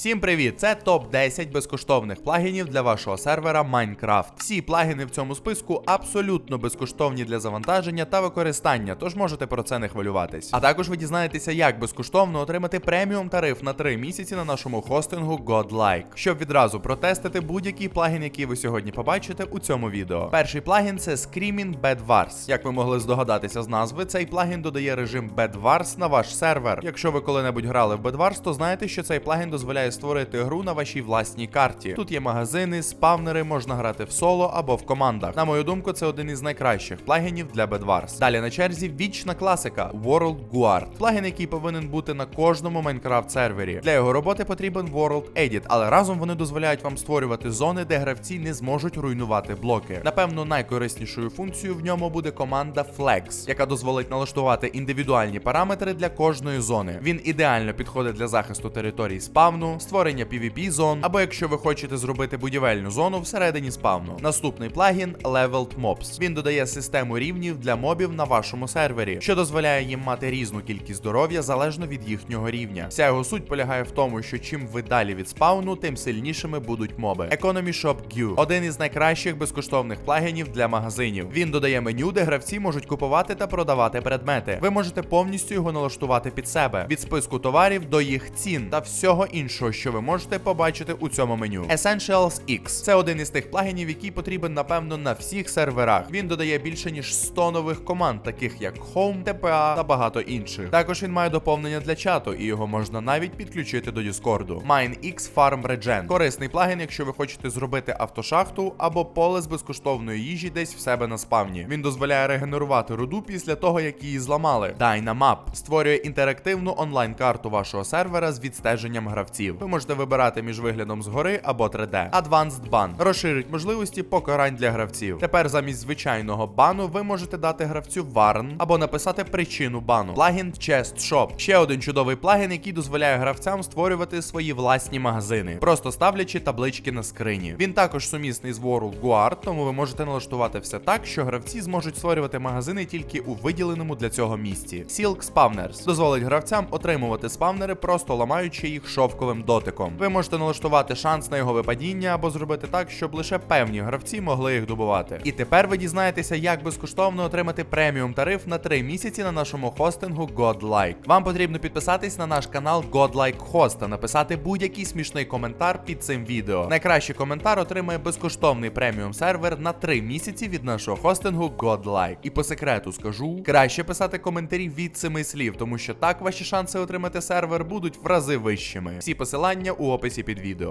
Всім привіт! Це топ 10 безкоштовних плагінів для вашого сервера Minecraft. Всі плагіни в цьому списку абсолютно безкоштовні для завантаження та використання, тож можете про це не хвилюватись. А також ви дізнаєтеся, як безкоштовно отримати преміум тариф на 3 місяці на нашому хостингу Godlike, щоб відразу протестити будь-який плагін, який ви сьогодні побачите у цьому відео. Перший плагін це Screaming Bed Wars. Як ви могли здогадатися з назви, цей плагін додає режим Bed Wars на ваш сервер. Якщо ви коли-небудь грали в Bed Wars, то знаєте, що цей плагін дозволяє створити гру на вашій власній карті. Тут є магазини, спавнери, можна грати в соло або в командах. На мою думку, це один із найкращих плагінів для Bed Wars. Далі на черзі вічна класика World Guard. Плагін, який повинен бути на кожному Minecraft сервері. Для його роботи потрібен World Edit, але разом вони дозволяють вам створювати зони, де гравці не зможуть руйнувати блоки. Напевно, найкориснішою функцією в ньому буде команда Flex, яка дозволить налаштувати індивідуальні параметри для кожної зони. Він ідеально підходить для захисту територій спавну, створення PvP зон, або якщо ви хочете зробити будівельну зону всередині спавну. Наступний плагін Leveled Mobs. Він додає систему рівнів для мобів на вашому сервері, що дозволяє їм мати різну кількість здоров'я залежно від їхнього рівня. Вся його суть полягає в тому, що чим ви далі від спавну, тим сильнішими будуть моби. Economy Shop Q – один із найкращих безкоштовних плагінів для магазинів. Він додає меню, де гравці можуть купувати та продавати предмети. Ви можете повністю його налаштувати під себе від списку товарів до їх цін та всього іншого, що ви можете побачити у цьому меню. Essentials X – це один із тих плагінів, який потрібен напевно на всіх серверах. Він додає більше ніж 100 нових команд, таких як Home, TPA та багато інших. Також він має доповнення для чату, і його можна навіть підключити до Discord. MineX Farm Regen – корисний плагін, якщо ви хочете зробити автошахту або поле з безкоштовної їжі десь в себе на спавні. Він дозволяє регенерувати руду після того, як її зламали. Dynamap створює інтерактивну онлайн-карту вашого сервера з відстеженням гравців. Ви можете вибирати між виглядом згори або 3D. Advanced Ban розширить можливості покарань для гравців. Тепер замість звичайного бану ви можете дати гравцю варн або написати причину бану. Плагін Chest Shop ще один чудовий плагін, який дозволяє гравцям створювати свої власні магазини, просто ставлячи таблички на скрині. Він також сумісний з World Guard, тому ви можете налаштувати все так, що гравці зможуть створювати магазини тільки у виділеному для цього місці. Silk Spawners дозволить гравцям отримувати спавнери, просто ламаючи їх шовковим дотиком. Ви можете налаштувати шанс на його випадіння або зробити так, щоб лише певні гравці могли їх добувати. І тепер ви дізнаєтеся, як безкоштовно отримати преміум тариф на 3 місяці на нашому хостингу Godlike. Вам потрібно підписатись на наш канал Godlike Host та написати будь-який смішний коментар під цим відео. Найкращий коментар отримає безкоштовний преміум сервер на 3 місяці від нашого хостингу Godlike. І по секрету скажу, краще писати коментарі від 7 слів, тому що так ваші шанси отримати сервер будуть в рази вищими. Всі посилання у описі під відео.